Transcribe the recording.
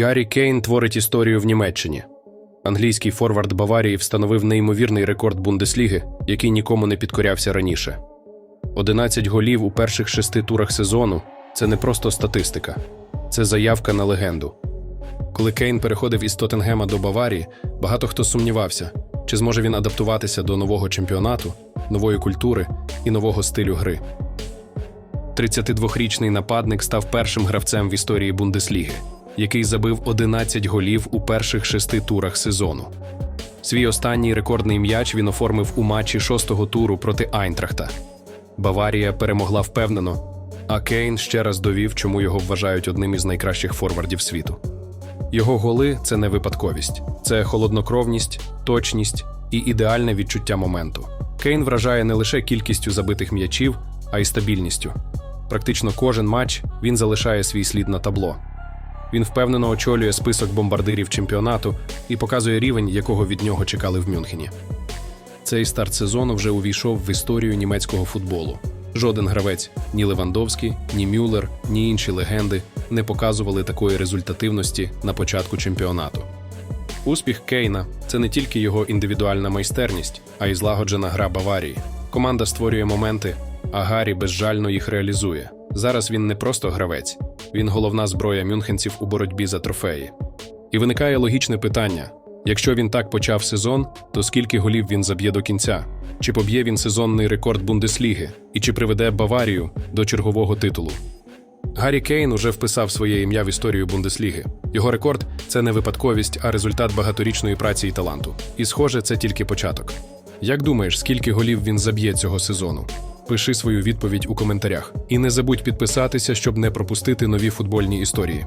Гаррі Кейн творить історію в Німеччині. Англійський форвард Баварії встановив неймовірний рекорд Бундесліги, який нікому не підкорявся раніше. 11 голів у перших шести турах сезону це не просто статистика, це заявка на легенду. Коли Кейн переходив із Тоттенгема до Баварії, багато хто сумнівався, чи зможе він адаптуватися до нового чемпіонату, нової культури і нового стилю гри. 32-річний нападник став першим гравцем в історії Бундесліги, який забив 11 голів у перших шести турах сезону. Свій останній рекордний м'яч він оформив у матчі шостого туру проти Айнтрахта. Баварія перемогла впевнено, а Кейн ще раз довів, чому його вважають одним із найкращих форвардів світу. Його голи це не випадковість, це холоднокровність, точність і ідеальне відчуття моменту. Кейн вражає не лише кількістю забитих м'ячів, а й стабільністю. Практично кожен матч він залишає свій слід на табло. Він впевнено очолює список бомбардирів чемпіонату і показує рівень, якого від нього чекали в Мюнхені. Цей старт сезону вже увійшов в історію німецького футболу. Жоден гравець, ні Левандовський, ні Мюллер, ні інші легенди не показували такої результативності на початку чемпіонату. Успіх Кейна це не тільки його індивідуальна майстерність, а й злагоджена гра Баварії. Команда створює моменти, а Гаррі безжально їх реалізує. Зараз він не просто гравець, він головна зброя мюнхенців у боротьбі за трофеї. І виникає логічне питання: якщо він так почав сезон, то скільки голів він заб'є до кінця? Чи поб'є він сезонний рекорд Бундесліги? І чи приведе Баварію до чергового титулу? Гаррі Кейн уже вписав своє ім'я в історію Бундесліги. Його рекорд це не випадковість, а результат багаторічної праці і таланту. І, схоже, це тільки початок. Як думаєш, скільки голів він заб'є цього сезону? Пиши свою відповідь у коментарях. І не забудь підписатися, щоб не пропустити нові футбольні історії.